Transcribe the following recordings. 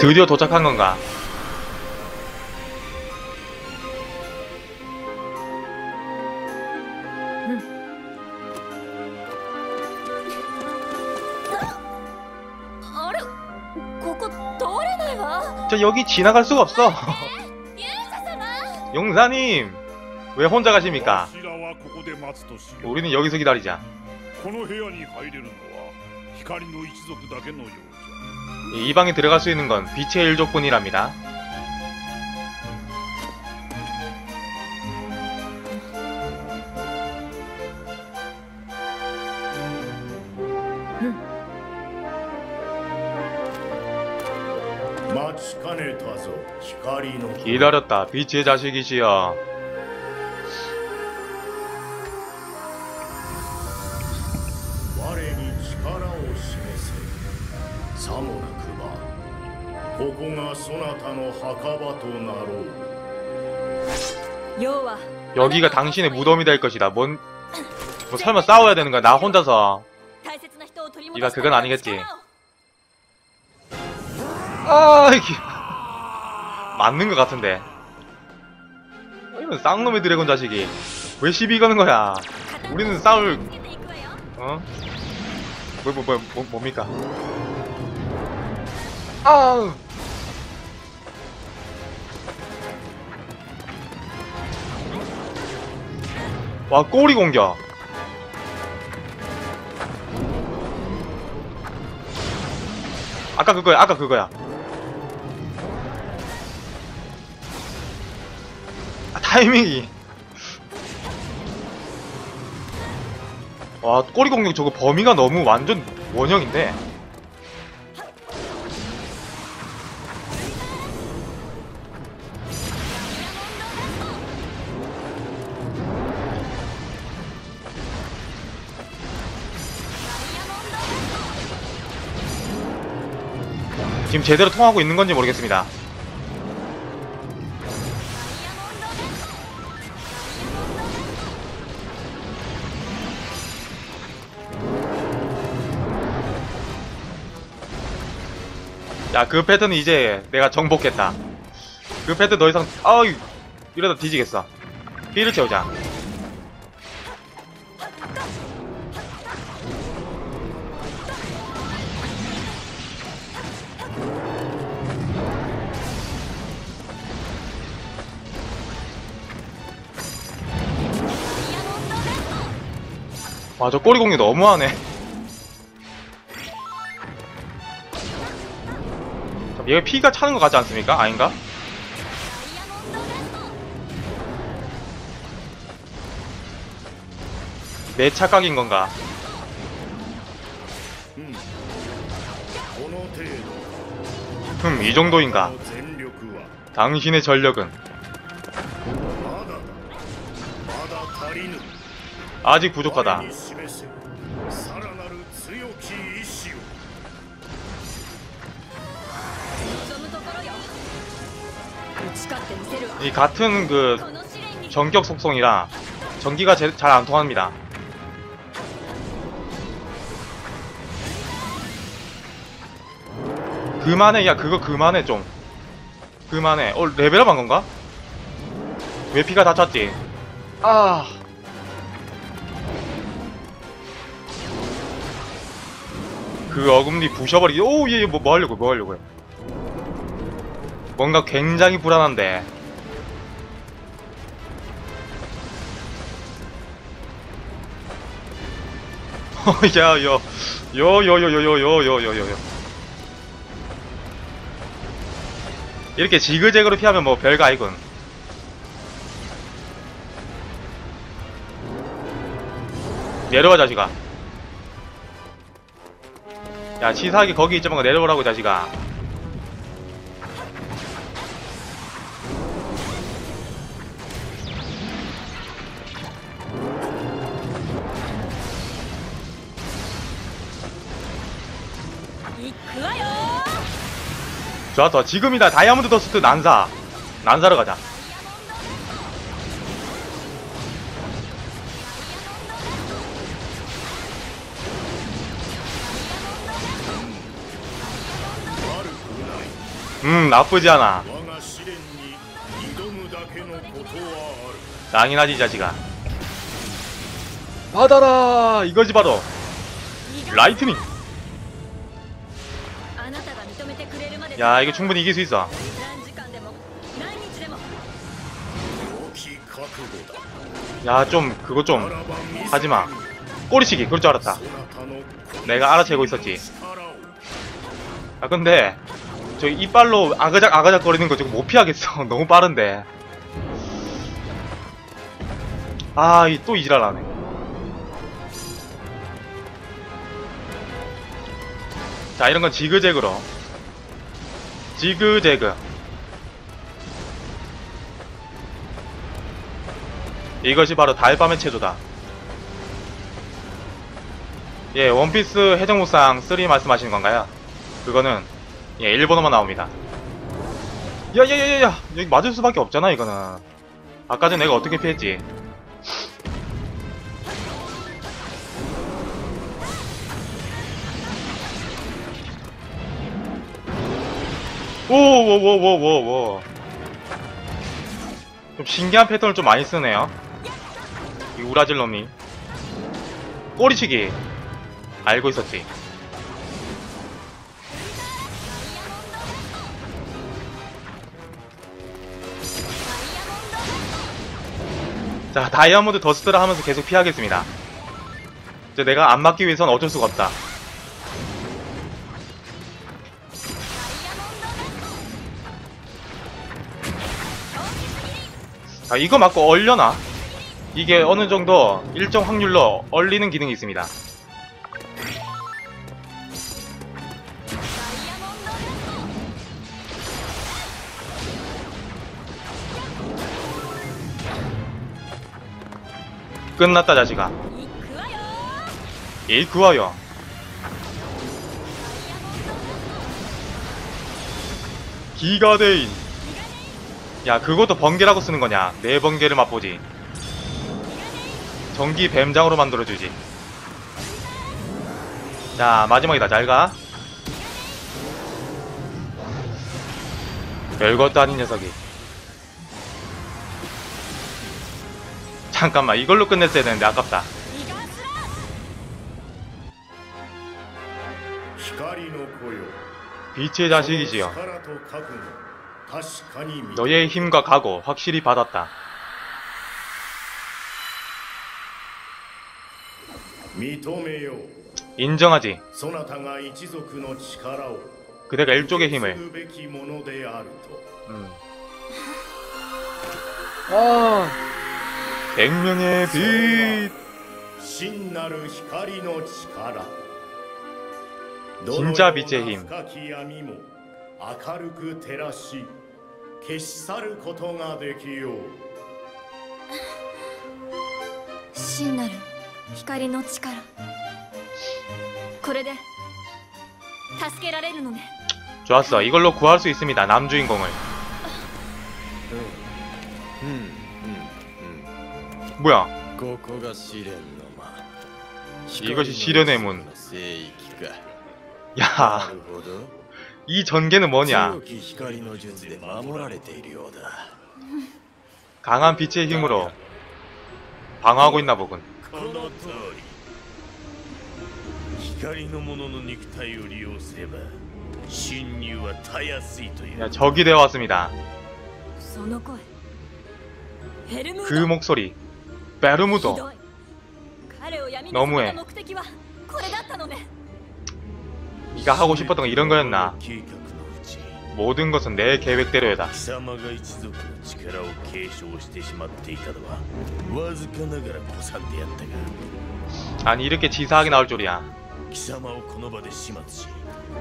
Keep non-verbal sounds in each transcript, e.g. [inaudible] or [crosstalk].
드디어 도착한 건가? 저 여기 지나갈 수가 없어. 용사님, 왜 혼자 가십니까? 우리는 여기서 기다리자. 이 방에 들어갈 수 있는 건 빛의 일족뿐이랍니다. 기다렸다 빛의 자식이시여 ここがそなたの墓場となろう要は 여기가 당신의 무덤이 될 것이다. 뭔, 뭐 설마 싸워야 되는 거야? 나 혼자서. 大切な人を取り戻 네가 す 그건 아니겠지. 力を 아, 이게. 맞는 것 같은데. 이런 쌍놈의 드래곤 자식이. 왜 시비 거는 거야? 우리는 싸울, つけていくわよ 어? 뭐, 뭐, 뭐, 뭐 뭡니까? 아 와, 꼬리 공격! 아까 그거야, 아까 그거야. 아, 타이밍이. 와, 꼬리 공격 저거 범위가 너무 완전 원형인데. 지금 제대로 통하고 있는 건지 모르겠습니다. 야, 그 패턴은 이제 내가 정복했다. 그 패턴 더 이상, 아유, 이러다 뒤지겠어. 피를 채우자. 와, 저 꼬리공이 너무하네. 얘가 피가 차는 것 같지 않습니까? 아닌가? 내 착각인 건가? 음. 흠, 이 정도인가? 당신의 전력은 아직 부족하다. 이 같은 그 전격 속성이라 전기가 잘 안 통합니다. 그만해 야 그거 그만해 좀. 그만해. 어 레벨업 한 건가? 왜 피가 다쳤지? 아... 그 어금니 부셔버리기. 오, 얘, 얘, 뭐, 뭐 하려고, 뭐 하려고요? 뭔가 굉장히 불안한데. [laughs] 야, 야, 요, 요, 요, 요, 요, 요, 요, 요, 요, 요. 이렇게 지그재그로 피하면 뭐 별거 아니군. 내려와, 자식아. 야 치사하게 거기 있지 말고 내려오라고 자식아. 좋았어. 지금이다. 다이아몬드 더스트 난사. 난사로 가자. 나쁘지 않아. 당연하지 자식아. 받아라! 이거지 바로. 라이트닝. 야 이거 충분히 이길 수 있어. 야 좀 그거 좀 하지마. 꼬리치기 그럴 줄 알았다. 내가 알아채고 있었지. 아 근데 저 이빨로 아그작 아그작 거리는 거 지금 못 피하겠어. [laughs] 너무 빠른데. 아이 또 이지랄하네. 자 이런 건 지그재그로. 지그재그. 이것이 바로 달밤의 체조다. 예 원피스 해적무쌍 3 말씀하시는 건가요? 그거는 예 일본어만 나옵니다. 야야야야야 여기 맞을 수밖에 없잖아 이거는. 아까 전에 내가 어떻게 피했지? 오오오오오오 좀 신기한 패턴을 좀 많이 쓰네요. 이 우라질 놈이. 꼬리치기. 알고 있었지 자 다이아몬드 더스트를 하면서 계속 피하겠습니다. 이제 내가 안 맞기 위해선 어쩔 수가 없다. 자 이거 맞고 얼려나? 이게 어느 정도 일정 확률로 얼리는 기능이 있습니다 끝났다 자식아. 일구하여. 기가데인. 야 그것도 번개라고 쓰는 거냐? 네 번개를 맛보지. 전기 뱀장으로 만들어주지. 자 마지막이다. 잘가. 열것도 아닌 녀석이. 잠깐만 이걸로 끝냈어야 되는데 아깝다. 빛의 자식이지요. 너의 힘과 각오 확실히 받았다. 인정하지. 그대가 일족의 힘을. 음. 아... 생명의 빛 真なる光の力 진짜 빛의 힘 どのような深き闇も明るく照らし消し去ることができよう真なる光の力これで助けられるのね 좋았어 이걸로 구할 수 있습니다 남주인공을 뭐야? 이것이 시련의 문. 야, 이 전개는 뭐냐? 강한 빛의 힘으로 방어하고 있나 보군. 야, 적이 되어 왔습니다. 그 목소리. 베르무도 どい彼を闇に 너무해 染めた目的はこれだったのね 네가 하고 싶었던 건 이런 거였나 計画のうち 모든 것은 내 계획대로여다 貴様が一族の力を継承してしまっていたのはわずかながら誤算であったが 아니 이렇게 치사하게 나올 줄이야 貴様をこの場で始末し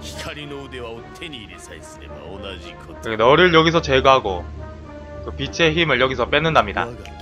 光の腕輪を手に入れさえすれば同じこと 그리고 너를 여기서 제거하고 그 빛의 힘을 여기서 뺏는답니다 我が計画に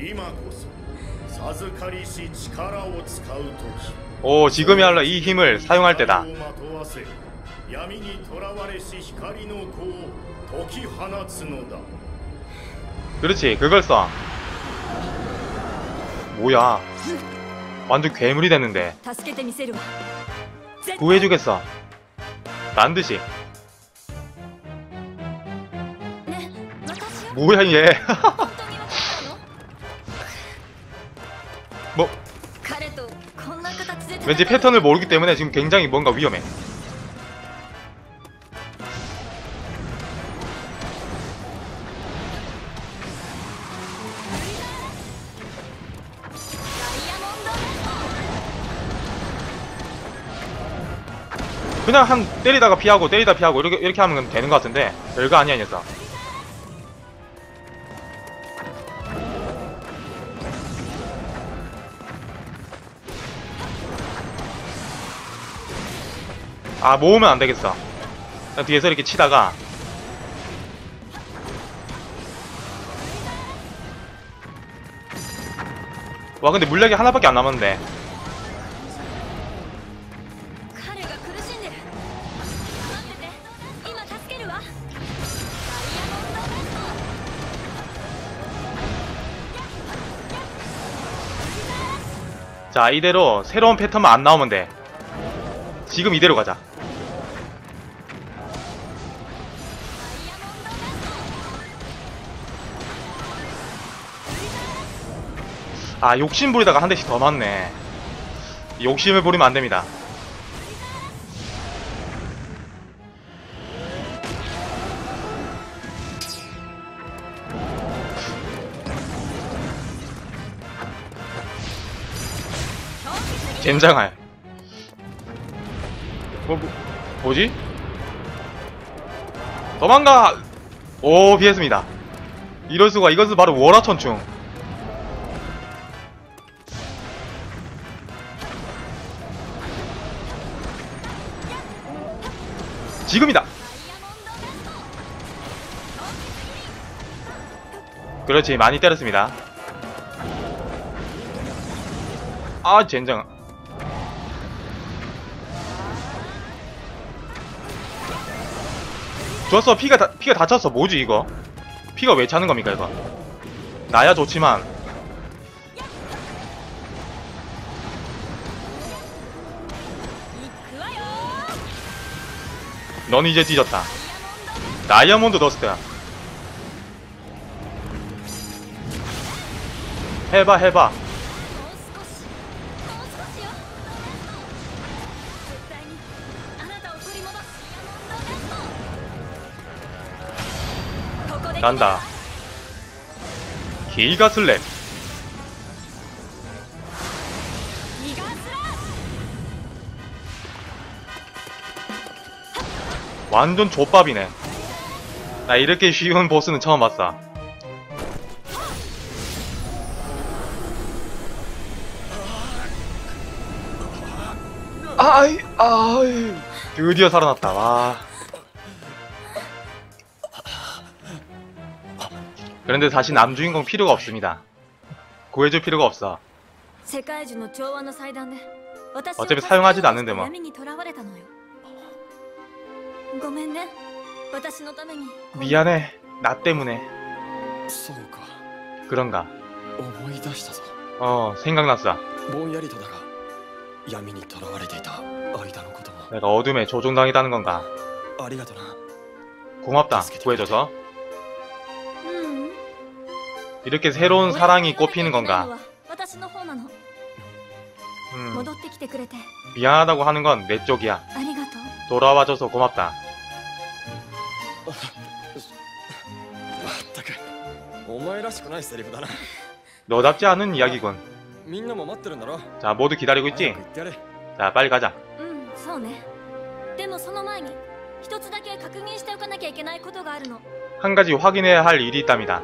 今こそ授かりし力を使う時 오 지금이야말로 이 힘을 사용할 때다 光をまとわせ闇にとらわれし光の子を解き放つのだ 그렇지 그걸 써 뭐야 완전 괴물이 됐는데 助けてみせるわ絶対 구해주겠어 난듯이 ね私よ 뭐야 얘 [laughs] 뭐? 왠지 패턴을 모르기 때문에 지금 굉장히 뭔가 위험해. 그냥 한 때리다가 피하고 때리다 피하고 이렇게 이렇게 하면 되는 것 같은데. 별거 아니야 이 녀석. 아 모으면 안 되겠어. 뒤에서 이렇게 치다가. 와 근데 물약이 하나밖에 안 남았는데. 자 이대로 새로운 패턴만 안 나오면 돼. 지금 이대로 가자. 아 욕심 부리다가 한 대씩 더 맞네. 욕심을 부리면 안 됩니다. 젠장할. 뭐, 뭐 뭐지? 도망가! 오 피했습니다. 이럴 수가. 이것은 바로 월화천충 지금이다. 그렇지 많이 때렸습니다. 아 젠장. 좋았어 피가 다, 피가 다쳤어. 뭐지 이거? 피가 왜 차는 겁니까 이거? 나야 좋지만 넌 이제 뒤졌다. 다이아몬드 넣었을 때야 해봐 해봐. 난다. 길가슬랩. 완전 좆밥이네. 나 이렇게 쉬운 보스는 처음 봤어. 아이 아이. 드디어 살아났다 와. 그런데 다시 남주인공 필요가 없습니다. 구해줄 필요가 없어. 어차피 사용하지도 않는데 뭐. 미안해. 나 때문에. 그런가. 어, 생각났어. 내가 어둠에 조종당했다는 건가. 고맙다, 구해줘서. 이렇게 새로운 사랑이 꽃피는 건가. 음, 미안하다고 하는 건 내 쪽이야. 돌아와줘서 고맙다. 너답지 않은 이야기군. 자, 모두 기다리고 있지? 자, 빨리 가자. 한 가지 확인해야 할 일이 있답니다.